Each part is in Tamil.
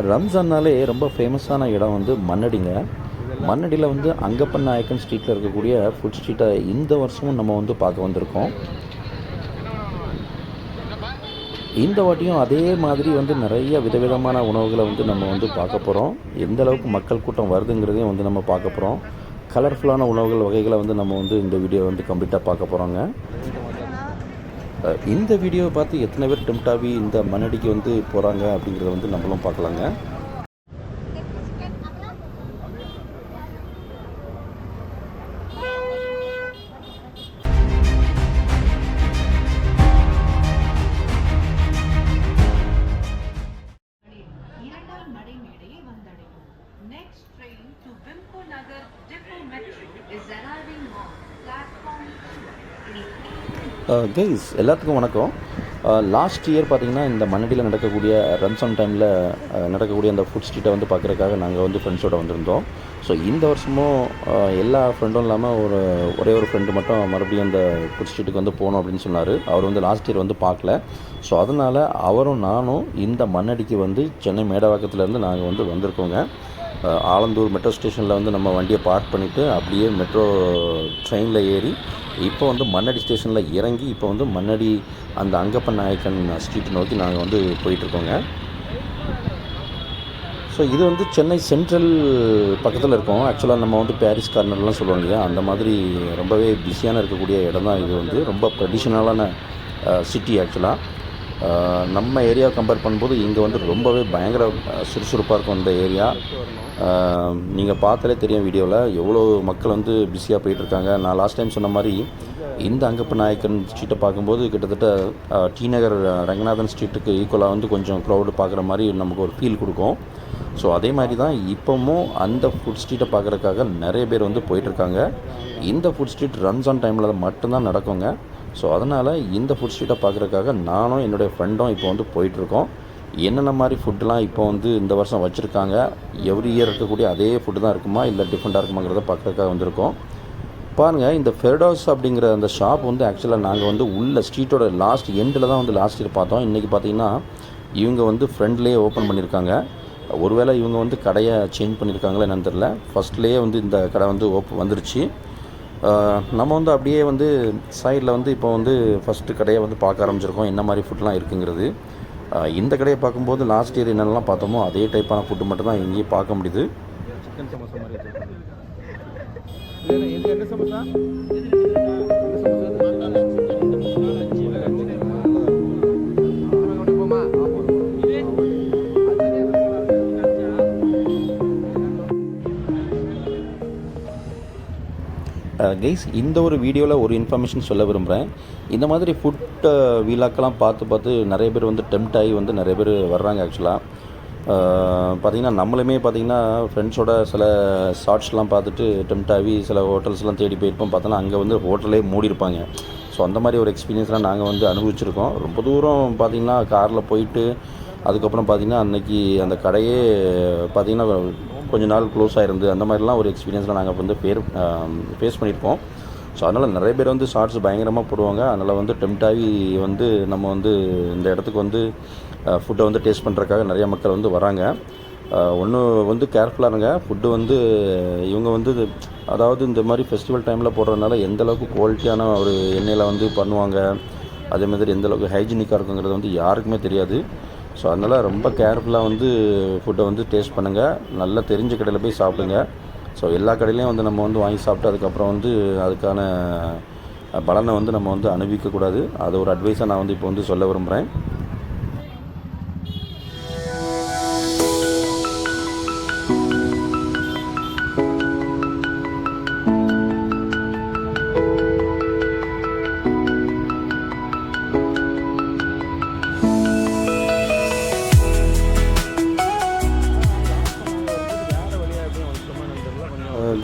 ரம்ஜான்னாலே ரொம்ப ஃபேமஸான இடம் வந்து மண்ணடிங்க மண்ணடியில் வந்து அங்கப்பன் நாயக்கன் ஸ்ட்ரீட்டில் இருக்கக்கூடிய ஃபுட் ஸ்ட்ரீட்டை இந்த வருஷமும் நம்ம வந்து பார்க்க வந்திருக்கோம். இந்த வாட்டியும் அதே மாதிரி வந்து நிறைய விதவிதமான உணவுகளை வந்து நம்ம வந்து பார்க்க போகிறோம் எந்த அளவுக்கு மக்கள் கூட்டம் வருதுங்கிறதையும் வந்து நம்ம பார்க்க போகிறோம் கலர்ஃபுல்லான உணவுகள் வகைகளை வந்து நம்ம வந்து இந்த வீடியோ வந்து கம்ப்ளீட்டாக பார்க்க போகிறோங்க இந்த வீடியோவை பார்த்து எத்தனை பேர் டெம்டாவி இந்த மண்ணடிக்கு வந்து போகிறாங்க அப்படிங்கிறத வந்து நம்மளும் பார்க்கலாங்க. கைஸ் எல்லாத்துக்கும் வணக்கம். லாஸ்ட் இயர் பார்த்தீங்கன்னா இந்த மண்ணடியில் நடக்கக்கூடிய ரம்சான் டைமில் நடக்கக்கூடிய அந்த ஃபுட் ஸ்ட்ரீட்டை வந்து பார்க்குறதுக்காக நாங்கள் வந்து ஃப்ரெண்ட்ஸோடு வந்திருந்தோம். ஸோ இந்த வருஷமும் எல்லா ஃப்ரெண்டும் இல்லாமல் ஒரு ஒரே ஒரு ஃப்ரெண்டு மட்டும் மறுபடியும் அந்த ஃபுட் ஸ்ட்ரீட்டுக்கு வந்து போகணும் அப்படின்னு சொன்னார். அவர் வந்து லாஸ்ட் இயர் வந்து பார்க்கல ஸோ அதனால் அவரும் நானும் இந்த மண்ணடிக்கு வந்து சென்னை மேடவாக்கத்துலேருந்து நாங்கள் வந்து வந்திருக்கோங்க. ஆலந்தூர் மெட்ரோ ஸ்டேஷனில் வந்து நம்ம வண்டியை பார்க் பண்ணிவிட்டு அப்படியே மெட்ரோ ட்ரெயினில் ஏறி இப்போ வந்து மண்ணடி ஸ்டேஷனில் இறங்கி இப்போ வந்து மண்ணடி அந்த அங்கப்பன் நாயக்கன் ஸ்ட்ரீட் நோக்கி நாங்கள் வந்து போயிட்டுருக்கோங்க. ஸோ இது வந்து சென்னை சென்ட்ரல் பக்கத்தில் இருக்கோம். ஆக்சுவலாக நம்ம வந்து பாரிஸ் கார்னர்லாம் சொல்லுவோம் இல்லையா? அந்த மாதிரி ரொம்பவே பிஸியான இருக்கக்கூடிய இடம் தான் இது வந்து. ரொம்ப ட்ரெடிஷ்னலான சிட்டி ஆக்சுவலாக நம்ம ஏரியாவை கம்பேர் பண்ணும்போது இங்கே வந்து ரொம்பவே பயங்கர சுறுசுறுப்பாக இருக்கும் இந்த ஏரியா நீங்கள் பார்த்தாலே தெரியும் வீடியோவில் எவ்வளோ மக்கள் வந்து பிஸியாக போயிட்டுருக்காங்க நான் லாஸ்ட் டைம் சொன்ன மாதிரி இந்த அங்கப்ப நாயக்கன் ஸ்ட்ரீட்டை பார்க்கும்போது கிட்டத்தட்ட டி நகர் ரங்கநாதன் ஸ்ட்ரீட்டுக்கு ஈக்குவலாக வந்து கொஞ்சம் க்ரௌடு பார்க்குற மாதிரி நமக்கு ஒரு ஃபீல் கொடுக்கும். ஸோ அதே மாதிரி தான் இப்போவும் அந்த ஃபுட் ஸ்ட்ரீட்டை பார்க்குறதுக்காக நிறைய பேர் வந்து போயிட்டுருக்காங்க இந்த ஃபுட் ஸ்ட்ரீட் ரம்ஜான் டைமில் மட்டும்தான் நடக்குங்க. ஸோ அதனால் இந்த ஃபுட் ஸ்ட்ரீட்டை பார்க்குறதுக்காக நானும் என்னுடைய ஃப்ரெண்டும் இப்போ வந்து போயிட்டுருக்கோம். என்னென்ன மாதிரி ஃபுட்டுலாம் இப்போ வந்து இந்த வருஷம் வச்சுருக்காங்க? எவ்ரி இயர் இருக்கக்கூடிய அதே ஃபுட்டு தான் இருக்குமா? இல்லை டிஃப்ரெண்ட்டாக இருக்குமாங்கிறத பார்க்குறதுக்காக வந்திருக்கோம். பாருங்கள் இந்த ஃபெர்டோஸ் அப்படிங்கிற அந்த ஷாப் வந்து ஆக்சுவலாக நாங்கள் வந்து உள்ள ஸ்ட்ரீட்டோட லாஸ்ட் எண்டில் தான் வந்து லாஸ்ட் இயர் பார்த்தோம். இன்றைக்கி பார்த்தீங்கன்னா இவங்க வந்து ஃப்ரெண்ட்லேயே ஓப்பன் பண்ணியிருக்காங்க. ஒருவேளை இவங்க வந்து கடையை சேஞ்ச் பண்ணியிருக்காங்களா என்னன்னு தெரில ஃபஸ்ட்லேயே வந்து இந்த கடை வந்து ஓப் வந்துருச்சு. நம்ம வந்து அப்படியே வந்து சைடில் வந்து இப்போ வந்து ஃபஸ்ட்டு கடையை வந்து பார்க்க ஆரம்பிச்சிருக்கோம். என்ன மாதிரி ஃபுட்லாம் இருக்குங்கிறது. இந்த கடையை பார்க்கும்போது லாஸ்ட் இயர் என்னெல்லாம் பார்த்தோமோ அதே டைப்பான ஃபுட்டு மட்டும் தான் எங்கேயும் பார்க்க முடியுது. சிக்கன் சமோசா மாதிரி என்ன சமோசா? Uh, கைஸ் இந்த ஒரு வீடியோவில் ஒரு இன்ஃபர்மேஷன் சொல்ல விரும்புகிறேன் இந்த மாதிரி ஃபுட் வீலாக்கெல்லாம் uh, பார்த்து பார்த்து நிறைய பேர் வந்து டெம்ட் ஆகி வந்து நிறைய பேர் வர்றாங்க ஆக்சுவலாக uh, பார்த்திங்கன்னா நம்மளுமே பார்த்தீங்கன்னா ஃப்ரெண்ட்ஸோட சில ஷார்ட்ஸ்லாம் பார்த்துட்டு டெம்ட் ஆகி சில ஹோட்டல்ஸ்லாம் தேடி போயிருப்போம். பார்த்தோன்னா அங்கே வந்து ஹோட்டலே மூடியிருப்பாங்க. ஸோ அந்த மாதிரி ஒரு எக்ஸ்பீரியன்ஸ்லாம் நாங்கள் வந்து அனுபவிச்சிருக்கோம். ரொம்ப தூரம் பார்த்தீங்கன்னா காரில் போயிட்டு அதுக்கப்புறம் பார்த்திங்கன்னா அன்னைக்கு அந்த கடையே பார்த்தீங்கன்னா கொஞ்ச நாள் க்ளோஸ் ஆயிருந்து அந்த மாதிரிலாம் ஒரு எக்ஸ்பீரியன்ஸில் நாங்கள் வந்து பேர் ஃபேஸ் பண்ணியிருப்போம் ஸோ அதனால் நிறைய பேர் வந்து ஷார்ட்ஸ் பயங்கரமாக போடுவாங்க. அதனால் வந்து டெம்டாகி வந்து நம்ம வந்து இந்த இடத்துக்கு வந்து ஃபுட்டை வந்து டேஸ்ட் பண்ணுறதுக்காக நிறைய மக்கள் வந்து வராங்க. ஒன்று வந்து கேர்ஃபுல்லாக இருங்க. ஃபுட்டு வந்து இவங்க வந்து இது- அதாவது இந்த மாதிரி ஃபெஸ்டிவல் டைமில் போடுறதுனால எந்த அளவுக்கு குவாலிட்டியான ஒரு எண்ணெயில் வந்து பண்ணுவாங்க அதே மாதிரி எந்த அளவுக்கு ஹைஜீனிக்காக இருக்குங்கிறது வந்து யாருக்குமே தெரியாது. ஸோ அதனால் ரொம்ப கேர்ஃபுல்லாக வந்து ஃபுட்டை வந்து டேஸ்ட் பண்ணுங்கள் நல்லா தெரிஞ்ச கடையில் போய் சாப்பிடுங்க. ஸோ எல்லா கடையிலையும் வந்து நம்ம வந்து வாங்கி சாப்பிட்டு அதுக்கப்புறம் வந்து அதுக்கான பலனை வந்து நம்ம வந்து அனுபவிக்கக்கூடாது அது ஒரு அட்வைஸாக நான் வந்து இப்போ வந்து சொல்ல விரும்புகிறேன்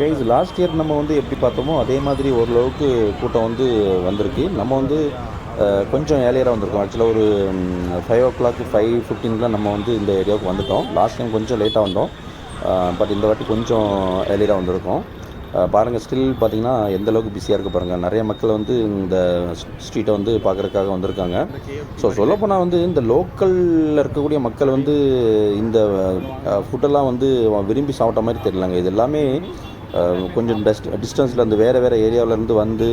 கைஸ் லாஸ்ட் இயர் நம்ம வந்து எப்படி பார்த்தோமோ அதே மாதிரி ஓரளவுக்கு கூட்டம் வந்து வந்திருக்கு. நம்ம வந்து கொஞ்சம் ஏர்லியராக வந்திருக்கோம். ஆக்சுவலாக ஒரு ஃபைவ் ஓ கிளாக் ஃபைவ் ஃபிஃப்டீன்லாம் நம்ம வந்து இந்த ஏரியாவுக்கு வந்துட்டோம். லாஸ்ட் டைம் கொஞ்சம் லேட்டாக வந்தோம். பட் இந்த வாட்டி கொஞ்சம் ஏர்லியராக வந்திருக்கோம். பாருங்கள் ஸ்டில் பார்த்தீங்கன்னா எந்த அளவுக்கு பிஸியாக இருக்குது பாருங்கள் நிறைய மக்கள் வந்து இந்த ஸ்ட்ரீட்டை வந்து பார்க்குறதுக்காக வந்திருக்காங்க. ஸோ சொல்லப்போனால் வந்து இந்த லோக்கலில் இருக்கக்கூடிய மக்கள் வந்து இந்த ஃபுட்டெல்லாம் வந்து விரும்பி சாப்பிட்ட மாதிரி தெரியலங்க. இது எல்லாமே கொஞ்சம் டஸ்ட் டிஸ்டன்ஸில் இருந்து வேறு வேறு ஏரியாவிலேருந்து வந்து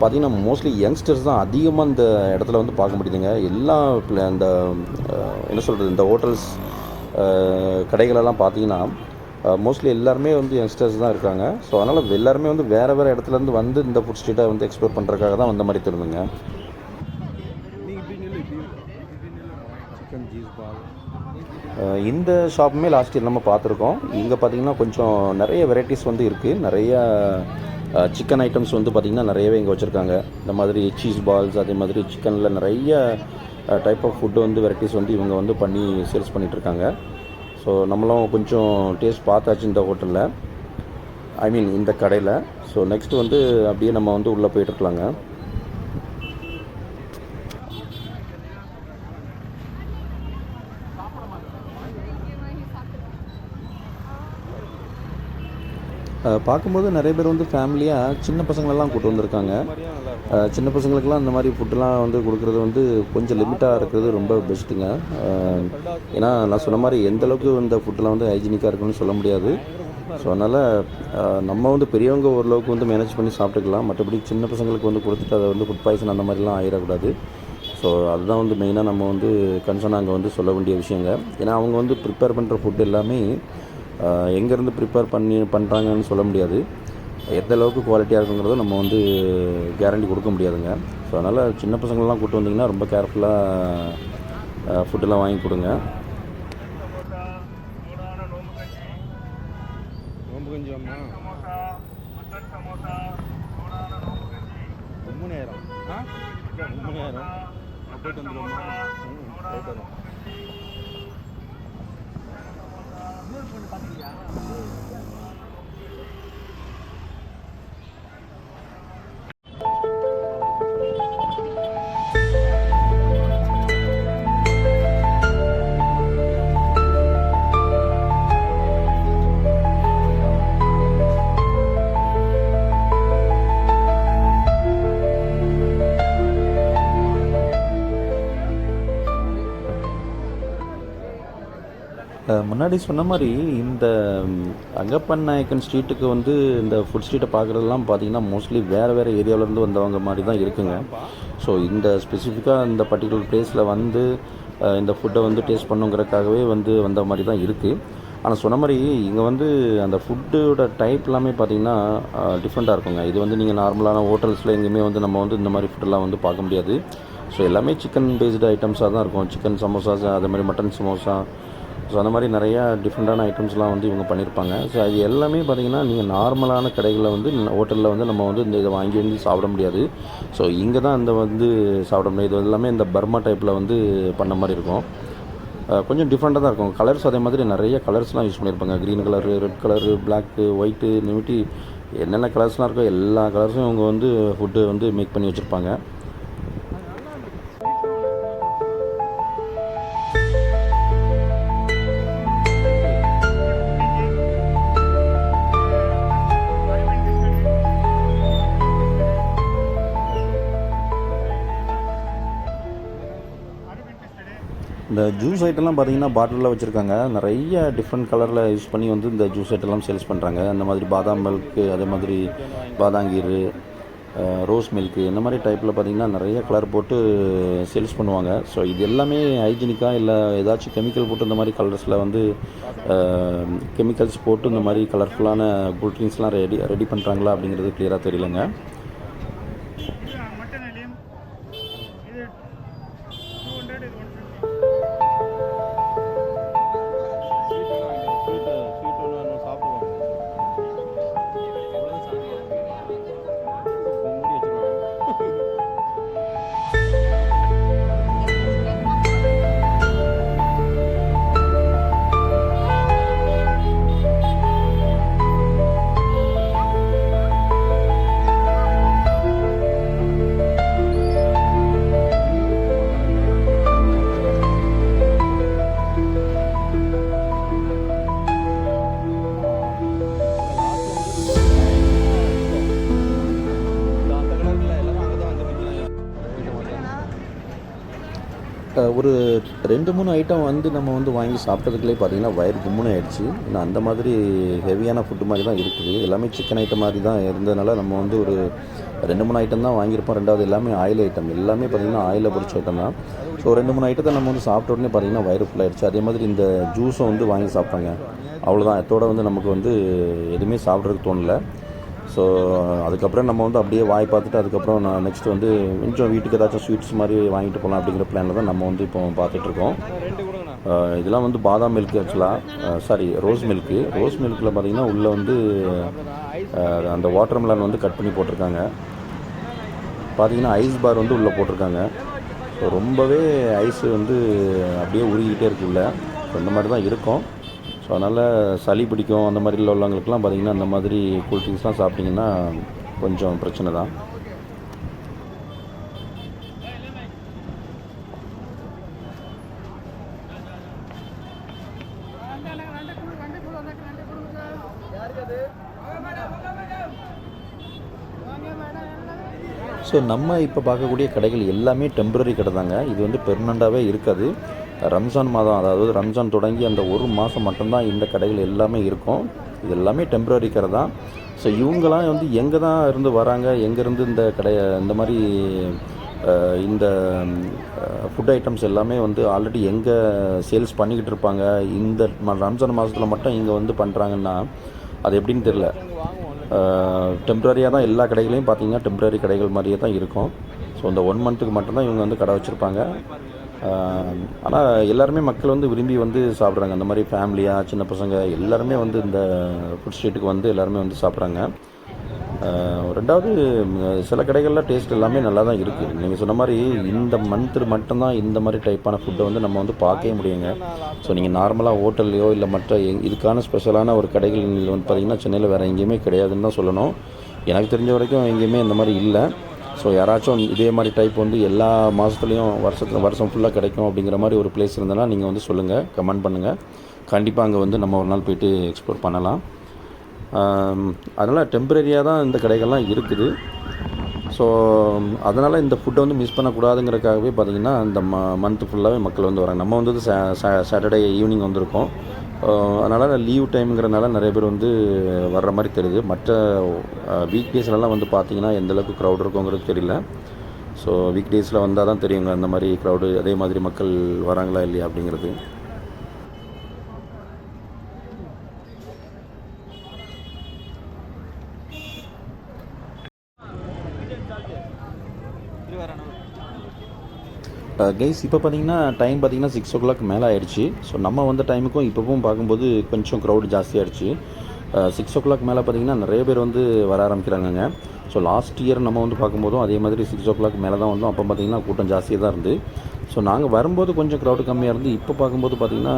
பார்த்திங்கன்னா மோஸ்ட்லி யங்ஸ்டர்ஸ் தான் அதிகமாக இந்த இடத்துல வந்து பார்க்க முடியுதுங்க. எல்லா அந்த இந்த என்ன சொல்கிறது இந்த ஹோட்டல்ஸ் கடைகளெல்லாம் பார்த்தீங்கன்னா மோஸ்ட்லி எல்லாருமே வந்து யங்ஸ்டர்ஸ் தான் இருக்காங்க. ஸோ அதனால் எல்லாருமே வந்து வேறு வேறு இடத்துலேருந்து வந்து இந்த ஃபுட் ஸ்ட்ரீட்டை வந்து எக்ஸ்ப்ளோர் பண்ணுறதுக்காக தான் வந்த மாதிரி தெரியுதுங்க நீ இப்படி நில்லு இப்படி இப்படி நில்லு சிக்கன் ஜீஸ் பால் அஹ் இந்த ஷாப்புமே லாஸ்ட் இயர் நம்ம பார்த்துருக்கோம். இங்கே பார்த்தீங்கன்னா கொஞ்சம் நிறைய வெரைட்டிஸ் வந்து இருக்குது நிறைய சிக்கன் ஐட்டம்ஸ் வந்து பார்த்திங்கன்னா நிறையவே இங்கே வச்சுருக்காங்க. இந்த மாதிரி சீஸ் பால்ஸ் அதே மாதிரி சிக்கனில் நிறைய டைப் ஆஃப் ஃபுட்டு வந்து வெரைட்டிஸ் வந்து இவங்க வந்து பண்ணி சேல்ஸ் பண்ணிகிட்ருக்காங்க ஸோ நம்மளும் கொஞ்சம் டேஸ்ட் பார்த்தாச்சு இந்த ஹோட்டலில் ஐ மீன் இந்த கடையில். ஸோ நெக்ஸ்ட் வந்து அப்படியே நம்ம வந்து உள்ளே போயிட்டுருக்கலாங்க பார்க்கும்போது நிறைய பேர் வந்து ஃபேமிலியாக சின்ன பசங்களெல்லாம் கூட்டு வந்திருக்காங்க. சின்ன பசங்களுக்கெல்லாம் இந்த மாதிரி ஃபுட்டெலாம் வந்து கொடுக்குறது வந்து கொஞ்சம் லிமிட்டாக இருக்கிறது ரொம்ப பெஸ்ட்டுங்க ஏன்னா நான் சொன்ன மாதிரி எந்த அளவுக்கு இந்த ஃபுட்டெலாம் வந்து ஹைஜீனிக்காக இருக்குன்னு சொல்ல முடியாது. ஸோ அதனால் நம்ம வந்து பெரியவங்க ஓரளவுக்கு வந்து மேனேஜ் பண்ணி சாப்பிட்டுக்கலாம். மற்றபடி சின்ன பசங்களுக்கு வந்து கொடுத்துட்டு அதை வந்து ஃபுட் பாய்சன் அந்த மாதிரிலாம் ஆயிடக்கூடாது. ஸோ அதுதான் வந்து மெயினாக நம்ம வந்து கன்சர்ன் அங்கே வந்து சொல்ல வேண்டிய விஷயங்க. ஏன்னா அவங்க வந்து ப்ரிப்பேர் பண்ணுற ஃபுட் எல்லாமே எங்கேருந்து ப்ரிப்பேர் பண்ணி பண்ணுறாங்கன்னு சொல்ல முடியாது. எந்த அளவுக்கு குவாலிட்டியாக இருக்குங்கிறத நம்ம வந்து கேரண்டி கொடுக்க முடியாதுங்க. ஸோ அதனால் சின்ன பசங்களெலாம் கூட்டு வந்தீங்கன்னா ரொம்ப கேர்ஃபுல்லாக ஃபுட்டெல்லாம் வாங்கி கொடுங்க. முன்னாடி சொன்ன மாதிரி இந்த அங்கப்பன் நாயக்கன் ஸ்ட்ரீட்டுக்கு வந்து இந்த ஃபுட் ஸ்ட்ரீட்டை பார்க்குறதெல்லாம் பார்த்தீங்கன்னா மோஸ்ட்லி வேறு வேறு ஏரியாவிலேருந்து வந்தவங்க மாதிரி தான் இருக்குங்க. ஸோ இந்த ஸ்பெசிஃபிக்காக இந்த பர்டிகுலர் பிளேஸில் வந்து இந்த ஃபுட்டை வந்து டேஸ்ட் பண்ணுங்கிறதுக்காகவே வந்து வந்த மாதிரி தான் இருக்குது ஆனால் சொன்ன மாதிரி இங்கே வந்து அந்த ஃபுட்டோட டைப் எல்லாமே பார்த்தீங்கன்னா டிஃப்ரெண்ட்டாக இருக்குங்க. இது வந்து நீங்கள் நார்மலான ஹோட்டல்ஸில் எங்கேயுமே வந்து நம்ம வந்து இந்த மாதிரி ஃபுட்டெல்லாம் வந்து பார்க்க முடியாது. ஸோ எல்லாமே சிக்கன் பேஸ்டு ஐட்டம்ஸாக தான் இருக்கும். சிக்கன் சமோசாஸ் அதே மாதிரி மட்டன் சமோசா ஸோ அந்த மாதிரி நிறையா டிஃப்ரெண்ட்டான ஐட்டம்ஸ்லாம் வந்து இவங்க பண்ணியிருப்பாங்க ஸோ அது எல்லாமே பார்த்தீங்கன்னா நீங்கள் நார்மலான கடைகளில் வந்து ஹோட்டலில் வந்து நம்ம வந்து இந்த இதை வாங்கி வந்து சாப்பிட முடியாது. ஸோ இங்கே தான் இந்த வந்து சாப்பிட முடியும். இது எல்லாமே இந்த பர்மா டைப்பில் வந்து பண்ண மாதிரி இருக்கும். கொஞ்சம் டிஃப்ரெண்ட்டாக தான் இருக்கும். கலர்ஸ் அதே மாதிரி நிறைய கலர்ஸ்லாம் யூஸ் பண்ணியிருப்பாங்க green colour red colour black white நிமிட்டி என்னென்ன கலர்ஸ்லாம் இருக்கோ எல்லா கலர்ஸும் இவங்க வந்து ஃபுட்டு வந்து மேக் பண்ணி வச்சுருப்பாங்க. இந்த ஜூஸ் ஐட்டம்லாம் பார்த்தீங்கன்னா பாட்டிலில் வச்சுருக்காங்க நிறைய டிஃப்ரெண்ட் கலரில் யூஸ் பண்ணி வந்து இந்த ஜூஸ் ஐட்டம்லாம் சேல்ஸ் பண்ணுறாங்க அந்த மாதிரி பாதாம் மில்க்கு அதே மாதிரி பாதாங்கீர் ரோஸ் மில்க்கு இந்த மாதிரி டைப்பில் பார்த்திங்கன்னா நிறைய கலர் போட்டு சேல்ஸ் பண்ணுவாங்க ஸோ இது எல்லாமே ஹைஜீனிக்காக இல்லை ஏதாச்சும் கெமிக்கல் போட்டு இந்த மாதிரி கலர்ஸில் வந்து கெமிக்கல்ஸ் போட்டு இந்த மாதிரி கலர்ஃபுல்லான கூல்ட்ரிங்க்ஸ்லாம் ரெடி ரெடி பண்ணுறாங்களா அப்படிங்கிறது கிளியராக தெரியலங்க இது 200 ஒரு ரெண்டு மூணு ஐட்டம் வந்து நம்ம வந்து வாங்கி சாப்பிட்டதுக்குள்ளே பார்த்தீங்கன்னா வயிறு கும்முன்னு ஆயிடுச்சு ஏன்னா அந்த மாதிரி ஹெவியான ஃபுட்டு மாதிரி தான் இருக்குது. எல்லாமே சிக்கன் ஐட்டம் மாதிரி தான் இருந்ததுனால நம்ம வந்து ஒரு ரெண்டு மூணு ஐட்டம் தான் வாங்கியிருப்போம். ரெண்டாவது எல்லாமே ஆயில் ஐட்டம் எல்லாமே பார்த்திங்கன்னா ஆயிலில் பொறிச்ச ஐட்டம் தான். ஸோ ரெண்டு மூணு ஐட்டத்தை நம்ம வந்து சாப்பிட்ட உடனே பார்த்திங்கன்னா வயிறு ஃபுல் ஆயிடுச்சு. அதே மாதிரி இந்த ஜூஸும் வந்து வாங்கி சாப்பிட்டாங்க. அவ்வளோதான் இதோட வந்து நமக்கு வந்து எதுவுமே சாப்பிட்றதுக்கு தோணலை. ஸோ அதுக்கப்புறம் நம்ம வந்து அப்படியே வாய் பார்த்துட்டு அதுக்கப்புறம் நான் நெக்ஸ்ட் வந்து கொஞ்சம் வீட்டுக்கு ஏதாச்சும் ஸ்வீட்ஸ் மாதிரி வாங்கிட்டு போகலாம் அப்படிங்கிற பிளானில் தான் நம்ம வந்து இப்போ பார்த்துட்ருக்கோம் இதெல்லாம் வந்து பாதாம் மில்க் ஆக்சுவலாக சாரி ரோஸ் மில்க்கு ரோஸ் மில்கில் பார்த்தீங்கன்னா உள்ளே வந்து அந்த வாட்டர் மிலன் வந்து கட் பண்ணி போட்டிருக்காங்க. பார்த்தீங்கன்னா ஐஸ் பார் வந்து உள்ளே போட்டிருக்காங்க. ஸோ ரொம்பவே ஐஸு வந்து அப்படியே உருகிக்கிட்டே இருக்கு உள்ள. ஸோ இந்த மாதிரி தான் இருக்கும். ஸோ அதனால் சளி பிடிக்கும் அந்த மாதிரி உள்ளவங்களுக்குலாம் பார்த்திங்கன்னா அந்த மாதிரி கூல் ட்ரிங்க்ஸ்லாம் சாப்பிட்டிங்கன்னா கொஞ்சம் பிரச்சனை தான். ஸோ நம்ம இப்போ பார்க்கக்கூடிய கடைகள் எல்லாமே டெம்பரரி கடை தாங்க. இது வந்து பெர்மனண்ட்டாகவே இருக்காது. ரம்ஜான் மாதம் அதாவது ரம்ஜான் தொடங்கி அந்த ஒரு மாதம் மட்டும்தான் இந்த கடைகள் எல்லாமே இருக்கும். இது எல்லாமே டெம்பரரி கடை தான். ஸோ இவங்கெல்லாம் வந்து எங்கே தான் இருந்து வராங்க எங்கேருந்து இந்த கடையை இந்த மாதிரி இந்த ஃபுட் ஐட்டம்ஸ் எல்லாமே வந்து ஆல்ரெடி எங்கே சேல்ஸ் பண்ணிக்கிட்டு இருப்பாங்க இந்த ரம்ஜான் மாதத்தில் மட்டும் இங்கே வந்து பண்ணுறாங்கன்னா அது எப்படின்னு தெரில டெம்ப்ரரியாக தான் எல்லா கடைகளையும் பார்த்தீங்கன்னா டெம்ப்ரரி கடைகள் மாதிரியே தான் இருக்கும். ஸோ இந்த ஒன் மந்த்துக்கு மட்டும்தான் இவங்க வந்து கடை வச்சுருப்பாங்க. ஆனால் எல்லாருமே மக்கள் வந்து விரும்பி வந்து சாப்பிட்றாங்க. அந்த மாதிரி ஃபேமிலியாக சின்ன பசங்க எல்லாருமே வந்து இந்த ஃபுட் ஸ்ட்ரீட்டுக்கு வந்து எல்லாருமே வந்து சாப்பிட்றாங்க. ரெண்டாவது சில கடைகளில் டேஸ்ட் எல்லாமே நல்லா தான் இருக்குது நீங்கள் சொன்ன மாதிரி இந்த மந்த்து மட்டும்தான் இந்த மாதிரி டைப்பான ஃபுட்டை வந்து நம்ம வந்து பார்க்கவே முடியுங்க. ஸோ நீங்கள் நார்மலாக ஹோட்டல்லையோ இல்லை மற்ற எங் இதுக்கான ஸ்பெஷலான ஒரு கடைகள் வந்து பார்த்திங்கன்னா சென்னையில் வேறு எங்கேயுமே கிடையாதுன்னு தான் சொல்லணும். எனக்கு தெரிஞ்ச வரைக்கும் எங்கேயுமே இந்த மாதிரி இல்லை. ஸோ யாராச்சும் இதே மாதிரி டைப் வந்து எல்லா மாதத்துலேயும் வருஷத்தில் வருஷம் ஃபுல்லாக கிடைக்கும் அப்படிங்கிற மாதிரி ஒரு பிளேஸ் இருந்தனா நீங்கள் வந்து சொல்லுங்கள் கமெண்ட் பண்ணுங்கள் கண்டிப்பாக அங்கே வந்து நம்ம ஒரு நாள் போயிட்டு எக்ஸ்ப்ளோர் பண்ணலாம். அதனால் டெம்பரரியாக தான் இந்த கடைகள்லாம் இருக்குது. ஸோ அதனால் இந்த ஃபுட்டை வந்து மிஸ் பண்ணக்கூடாதுங்கிறதுக்காகவே பார்த்திங்கன்னா இந்த ம மந்த்து ஃபுல்லாகவே மக்கள் வந்து வராங்க. நம்ம வந்து சாட்டர்டே ஈவினிங் வந்திருக்கோம். அதனால் லீவ் டைம்ங்கிறனால நிறைய பேர் வந்து வர்ற மாதிரி தெரியுது. மற்ற வீக் டேஸ்லலாம் வந்து பார்த்திங்கன்னா எந்தளவுக்கு க்ரௌட் இருக்குங்கிறது தெரியல. ஸோ வீக் டேஸில் வந்தால் தான் தெரியுங்க அந்த மாதிரி க்ரௌடு அதே மாதிரி மக்கள் வராங்களா இல்லையா அப்படிங்கிறது. கைஸ் uh, இப்போ பார்த்தீங்கன்னா டைம் பார்த்தீங்கன்னா சிக்ஸ் ஓ கிளாக் மேலே ஆயிடுச்சு. ஸோ நம்ம வந்த டைமுக்கும் இப்போவும் பார்க்கும்போது கொஞ்சம் க்ரௌட் ஜாஸ்தியாகிடுச்சு சிக்ஸ் uh, ஓ கிளாக் மேலே பார்த்தீங்கன்னா நிறைய பேர் வந்து வர ஆரம்பிக்கிறாங்கங்க. ஸோ லாஸ்ட் இயர் நம்ம வந்து பார்க்கும்போதும் அதே மாதிரி சிக்ஸ் ஓ கிளாக் மேலே தான் வந்தோம். அப்போ பார்த்தீங்கன்னா கூட்டம் ஜாஸ்தியாக தான் இருந்து. ஸோ நாங்கள் வரும்போது கொஞ்சம் க்ரௌடு கம்மியாக இருந்து இப்போ பார்க்கும்போது பார்த்திங்கன்னா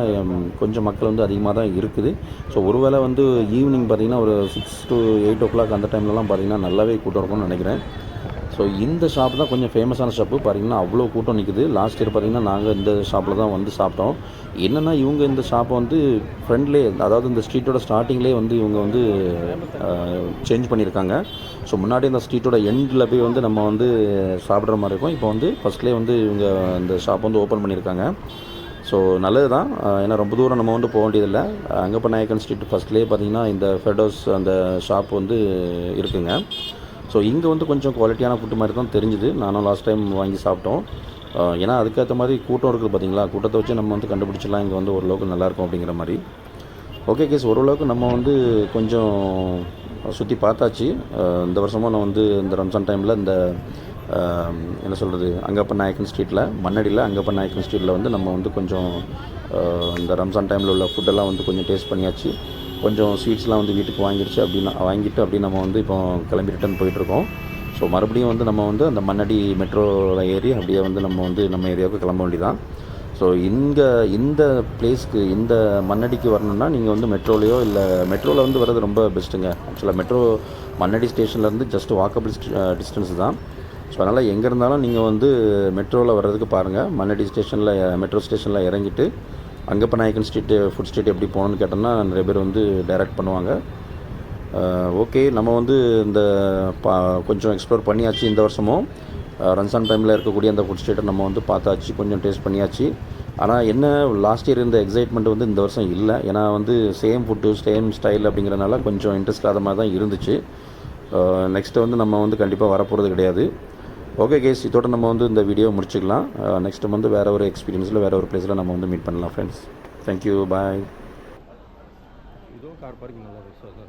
கொஞ்சம் மக்கள் வந்து அதிகமாக தான் இருக்குது. ஸோ ஒருவேளை வந்து ஈவினிங் பார்த்திங்கன்னா ஒரு six to eight o'clock அந்த டைம்லலாம் பார்த்திங்கன்னா நல்லாவே கூட்டம் இருக்கும்னு நினைக்கிறேன். ஸோ இந்த ஷாப் தான் கொஞ்சம் ஃபேமஸான ஷாப்பு பார்த்தீங்கன்னா அவ்வளோ கூட்டம் நிற்குது லாஸ்ட் இயர் பார்த்தீங்கன்னா நாங்கள் இந்த ஷாப்பில் தான் வந்து சாப்பிட்டோம். என்னென்னா இவங்க இந்த ஷாப்பை வந்து ஃப்ரெண்ட்லேயே அதாவது இந்த ஸ்ட்ரீட்டோட ஸ்டார்டிங்லேயே வந்து இவங்க வந்து சேஞ்ச் பண்ணியிருக்காங்க ஸோ முன்னாடி இந்த ஸ்ட்ரீட்டோட எண்டில் போய் வந்து நம்ம வந்து சாப்பிட்ற மாதிரி இருக்கும். இப்போ வந்து ஃபஸ்ட்லேயே வந்து இவங்க இந்த ஷாப் வந்து ஓப்பன் பண்ணியிருக்காங்க ஸோ நல்லது தான் ஏன்னா ரொம்ப தூரம் நம்ம வந்து போக வேண்டியதில்லை. அங்கப்ப நாயக்கன் ஸ்ட்ரீட் ஃபஸ்ட்லேயே பார்த்தீங்கன்னா இந்த ஃபெடோஸ் அந்த ஷாப் வந்து இருக்குங்க. ஸோ இங்கே வந்து கொஞ்சம் குவாலிட்டியான ஃபுட்டு மாதிரி தான் தெரிஞ்சுது. நானும் லாஸ்ட் டைம் வாங்கி சாப்பிட்டோம். ஏன்னா அதுக்கேற்ற மாதிரி கூட்டம் இருக்குது பார்த்தீங்களா கூட்டத்தை வச்சு நம்ம வந்து கண்டுபிடிச்சிடலாம். இங்கே வந்து ஓரளவுக்கு நல்லாயிருக்கும் அப்படிங்கிற மாதிரி. ஓகே கேஸ் ஓரளவுக்கு நம்ம வந்து கொஞ்சம் சுற்றி பார்த்தாச்சு. இந்த வருஷமும் நான் வந்து இந்த ரம்ஜான் டைமில் இந்த என்ன சொல்கிறது அங்கப்ப நாயக்கன் ஸ்ட்ரீட்டில் மண்ணடியில் அங்கப்ப நாயக்கன் ஸ்ட்ரீட்டில் வந்து நம்ம வந்து கொஞ்சம் இந்த ரம்ஜான் டைமில் உள்ள ஃபுட்டெல்லாம் வந்து கொஞ்சம் டேஸ்ட் பண்ணியாச்சு. கொஞ்சம் ஸ்வீட்ஸ்லாம் வந்து வீட்டுக்கு வாங்கிடுச்சு அப்படின்னா வாங்கிட்டு அப்படி நம்ம வந்து இப்போ கிளம்பி ரிட்டர்ன் போயிட்டுருக்கோம். ஸோ மறுபடியும் வந்து நம்ம வந்து அந்த மண்ணடி மெட்ரோவில் ஏறி அப்படியே வந்து நம்ம வந்து நம்ம ஏரியாவுக்கு கிளம்ப வேண்டியதான் ஸோ இங்கே இந்த பிளேஸ்க்கு இந்த மண்ணடிக்கு வரணும்னா நீங்கள் வந்து மெட்ரோலையோ இல்லை மெட்ரோவில் வந்து வர்றது ரொம்ப பெஸ்ட்டுங்க ஆக்சுவலாக மெட்ரோ மண்ணடி ஸ்டேஷன்லேருந்து ஜஸ்ட் வாக்கபிள் டிஸ்டன்ஸ் தான். ஸோ அதனால் எங்கே இருந்தாலும் நீங்கள் வந்து மெட்ரோவில் வர்றதுக்கு பாருங்கள் மண்ணடி ஸ்டேஷனில் மெட்ரோ ஸ்டேஷனில் இறங்கிட்டு Angappa Naicken street food street எப்படி போகணுன்னு கேட்டோம்னா நிறைய பேர் வந்து டைரக்ட் பண்ணுவாங்க. ஓகே நம்ம வந்து இந்த பா கொஞ்சம் எக்ஸ்ப்ளோர் பண்ணியாச்சு இந்த வருஷமும். ரன்சான் டைமில் இருக்கக்கூடிய அந்த ஃபுட் ஸ்ட்ரீட்டை நம்ம வந்து பார்த்தாச்சு கொஞ்சம் டேஸ்ட் பண்ணியாச்சு. ஆனால் என்ன லாஸ்ட் இயர் இருந்த எக்ஸைட்மெண்ட் வந்து இந்த வருஷம் இல்லை. ஏன்னா வந்து சேம் ஃபுட்டு சேம் ஸ்டைல் அப்படிங்கிறனால கொஞ்சம் இன்ட்ரெஸ்ட் இல்லாத மாதிரி தான் இருந்துச்சு. நெக்ஸ்ட்டு வந்து நம்ம வந்து கண்டிப்பாக வரப்போகிறது கிடையாது. ஓகே கேஸ் இதோட நம்ம வந்து இந்த வீடியோ முடிச்சுக்கலாம். நெக்ஸ்ட் மந்த் வேறு ஒரு எக்ஸ்பீரியன்ஸில் வேறு ஒரு பிளேஸில் நம்ம வந்து மீட் பண்ணலாம் ஃப்ரெண்ட்ஸ் தேங்க்யூ பாய் இதுவும் கார் பார்க்கிங் நல்லா பெஸ்ட்டாக